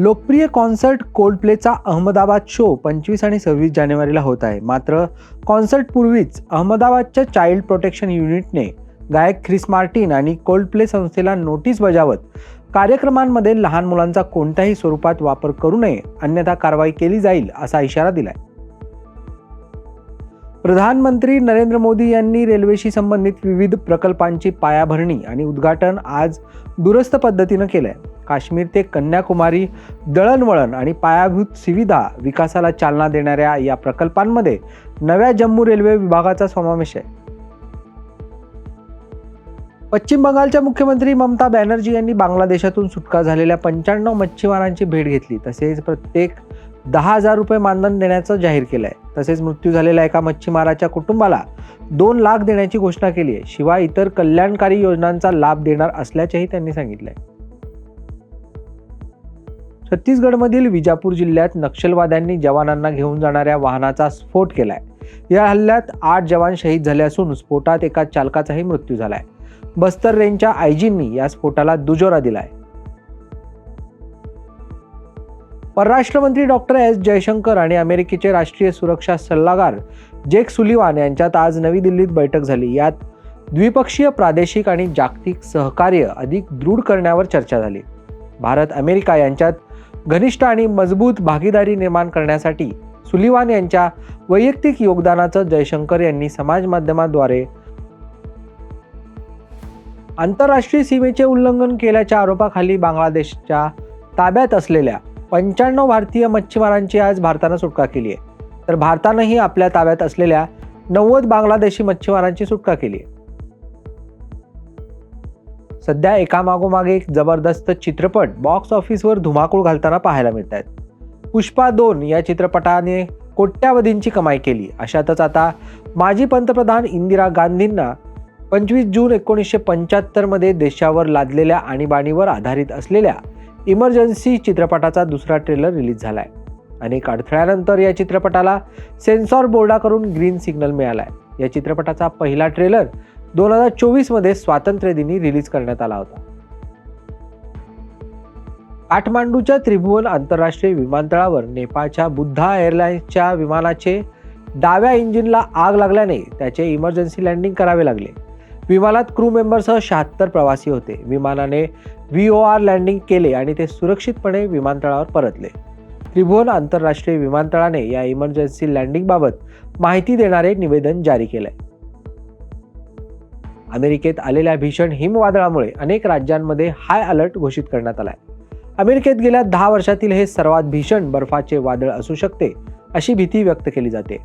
लोकप्रिय concert कोल्डप्लेचा Ahmedabad show पंचवीस आणि सव्वीस जानेवारीला होत आहे. मात्र कॉन्सर्टपूर्वीच अहमदाबादच्या चाइल्ड प्रोटेक्शन युनिटने गायक ख्रिस मार्टिन आणि कोल्डप्ले संस्थेला नोटीस बजावत कार्यक्रमांमध्ये लहान मुलांचा कोणत्याही स्वरूपात वापर करू नये अन्यथा कारवाई केली जाईल असा इशारा दिलाय. प्रधानमंत्री नरेंद्र मोदी यांनी रेल्वेशी संबंधित विविध प्रकल्पांची पायाभरणी आणि उद्घाटन आज दुरस्त पद्धतीनं केलं आहे काश्मीर ते कन्याकुमारी दळणवळण आणि पायाभूत सुविधा विकासाला चालना देणाऱ्या या प्रकल्पांमध्ये नव्या जम्मू रेल्वे विभागाचा समावेश आहे. पश्चिम बंगालच्या मुख्यमंत्री ममता बॅनर्जी यांनी बांगलादेशातून सुटका झालेल्या पंच्याण्णव मच्छीमारांची भेट घेतली. तसेच प्रत्येक दहा हजार रुपये मानधन देण्याचं जाहीर केलं आहे तसेच मृत्यू झालेल्या एका मच्छीमाराच्या कुटुंबाला दोन लाख देण्याची घोषणा केली आहे शिवाय इतर कल्याणकारी योजनांचा लाभ देणार असल्याचेही त्यांनी सांगितलं आहे छत्तीसगडमधील विजापूर जिल्ह्यात नक्षलवाद्यांनी जवानांना घेऊन जाणाऱ्या वाहनाचा स्फोट केलाय. या हल्ल्यात आठ जवान शहीद झाले असून स्फोटात एका चालकाचाही मृत्यू झालाय. बस्तर रेंजच्या आयजींनी या स्फोटाला दुजोरा दिलाय. परराष्ट्र मंत्री डॉक्टर एस. जयशंकर आणि अमेरिकेचे राष्ट्रीय सुरक्षा सल्लागार जेक सुलिवान यांच्यात आज नवी दिल्लीत बैठक झाली. यात द्विपक्षीय प्रादेशिक आणि जागतिक सहकार्य अधिक दृढ करण्यावर चर्चा झाली. भारत अमेरिका यांच्यात घनिष्ठ आणि मजबूत भागीदारी निर्माण करण्यासाठी सुलिवान यांच्या वैयक्तिक योगदानाचं जयशंकर यांनी समाज माध्यमाद्वारे आंतरराष्ट्रीय सीमेचे उल्लंघन केल्याच्या आरोपाखाली बांगलादेशच्या ताब्यात असलेल्या पंच्याण्णव भारतीय मच्छीमारांची आज भारतानं सुटका केली आहे. तर भारतानंही आपल्या ताब्यात असलेल्या नव्वद बांगलादेशी मच्छीमारांची सुटका केली आहे. सध्या एकामागोमागे एक जबरदस्त चित्रपट बॉक्स ऑफिसवर धुमाकूळ घालताना पाहायला मिळत आहेत पुष्पा दोन या चित्रपटाने कोट्यावधींची कमाई केली. अशातच आता माजी पंतप्रधान इंदिरा गांधींना पंचवीस जून एकोणीसशे पंच्याहत्तरमध्ये देशावर लादलेल्या आणीबाणीवर आधारित असलेल्या इमर्जन्सी चित्रपटाचा दुसरा ट्रेलर रिलीज झाला आहे अनेक अडथळ्यानंतर या चित्रपटाला सेन्सॉर बोर्डाकडून ग्रीन सिग्नल मिळाला आहे या चित्रपटाचा पहिला ट्रेलर दोन हजार चोवीसमध्ये स्वातंत्र्य दिनी रिलीज करण्यात आला होता. काठमांडूच्या त्रिभुवन आंतरराष्ट्रीय विमानतळावर नेपाळच्या बुद्धा एअरलाइन्सच्या विमानाचे डाव्या इंजिनला आग लागल्याने त्याचे इमर्जन्सी लँडिंग करावे लागले. विमानात क्रू मेंबरसह शहात्तर प्रवासी होते. विमानाने व्ही ओ आर लँडिंग केले आणि ते सुरक्षितपणे विमानतळावर परतले. त्रिभुवन आंतरराष्ट्रीय विमानतळाने या इमर्जन्सी लँडिंगबाबत माहिती देणारे निवेदन जारी केलंय. अमेरिकेत आलेल्या भीषण हिमवादळामुळे अनेक राज्यांमध्ये हाय अलर्ट घोषित करण्यात आलाय. अमेरिकेत गेल्या दहा वर्षातील हे सर्वात भीषण बर्फाचे वादळ असू शकते अशी भीती व्यक्त केली जाते.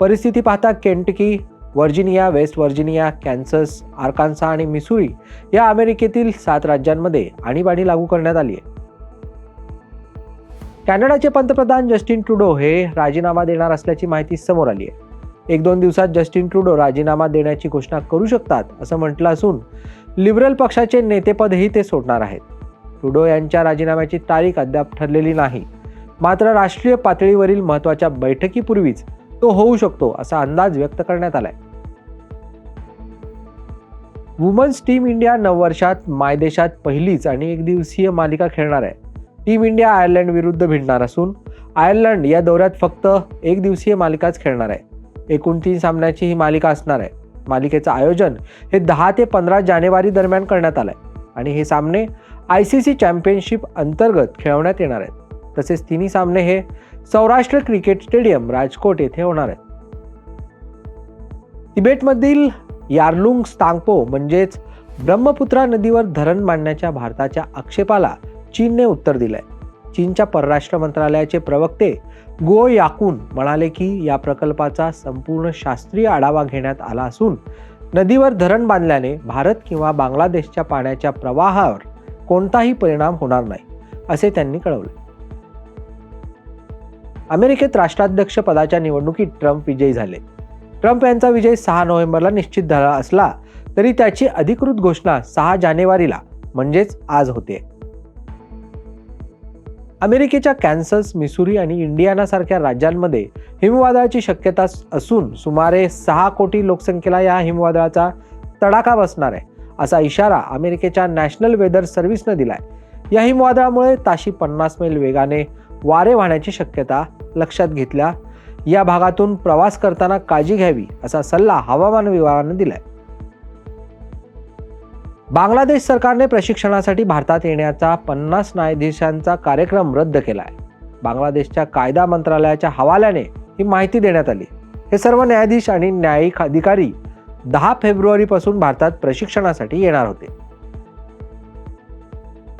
परिस्थिती पाहता Kentucky Virginia West Virginia Kansas Arkansas आणि मिसुरी या अमेरिकेतील सात राज्यांमध्ये आणीबाणी लागू करण्यात आली आहे. कॅनडाचे पंतप्रधान जस्टिन ट्रुडो हे राजीनामा देणार असल्याची माहिती समोर आली आहे. एक दोन दिवसात जस्टिन ट्रुडो राजीनामा देण्याची घोषणा करू शकतात असं म्हटलं असून लिबरल पक्षाचे नेतेपदही ते सोडणार आहेत. ट्रुडो यांच्या राजीनाम्याची तारीख अद्याप ठरलेली नाही. मात्र राष्ट्रीय पातळीवरील महत्त्वाच्या बैठकीपूर्वीच तो होऊ शकतो असा अंदाज व्यक्त करण्यात आलाय. वुमन्स टीम इंडिया नववर्षात मायदेशात पहिलीच आणि एक दिवसीय मालिका खेळणार आहे. टीम इंडिया आयर्लंड विरुद्ध भिडणार असून आयर्लंड या दौऱ्यात फक्त एक दिवसीय मालिकाच खेळणार आहे. एकूण तीन सामन्याची ही मालिका असणार आहे. मालिकेचं आयोजन हे दहा ते पंधरा जानेवारी दरम्यान करण्यात आलंय. आणि हे सामने आय सी सी चॅम्पियनशिप अंतर्गत खेळवण्यात येणार आहेत. तसेच तिन्ही सामने हे सौराष्ट्र क्रिकेट स्टेडियम राजकोट येथे होणार आहेत. तिबेटमधील यार्लुंग स्तांगपो म्हणजेच ब्रह्मपुत्रा नदीवर धरण मांडण्याच्या भारताच्या आक्षेपाला चीनने उत्तर दिलंय. चीनच्या परराष्ट्र मंत्रालयाचे प्रवक्ते गो याकून म्हणाले की या प्रकल्पाचा संपूर्ण शास्त्रीय आढावा घेण्यात आला असून नदीवर धरण बांधल्याने भारत किंवा बांगलादेशच्या पाण्याच्या प्रवाहावर कोणताही परिणाम होणार नाही असे त्यांनी कळवले. अमेरिकेत राष्ट्राध्यक्ष पदाच्या निवडणुकीत ट्रम्प विजयी झाले. ट्रम्प यांचा विजय सहा नोव्हेंबरला निश्चित झाला असला तरी त्याची अधिकृत घोषणा सहा जानेवारीला म्हणजेच आज होते अमेरिकेच्या कॅन्सस मिसुरी आणि इंडियानासारख्या राज्यांमध्ये हिमवादळाची शक्यता असून सुमारे सहा कोटी लोकसंख्येला या हिमवादळाचा तडाखा बसणार आहे असा इशारा अमेरिकेच्या नॅशनल वेदर सर्व्हिसनं दिलाय. या हिमवादळामुळे ताशी पन्नास मैल वेगाने वारे वाहण्याची शक्यता लक्षात घेतल्या. या भागातून प्रवास करताना काळजी घ्यावी असा सल्ला हवामान विभागाने दिलाय. बांगलादेश सरकारने प्रशिक्षणासाठी भारतात येण्याचा पन्नास न्यायाधीशांचा कार्यक्रम रद्द केला आहे बांगलादेशच्या कायदा मंत्रालयाच्या हवाल्याने ही माहिती देण्यात आली. हे सर्व न्यायाधीश आणि न्यायिक अधिकारी दहा फेब्रुवारीपासून भारतात प्रशिक्षणासाठी येणार होते.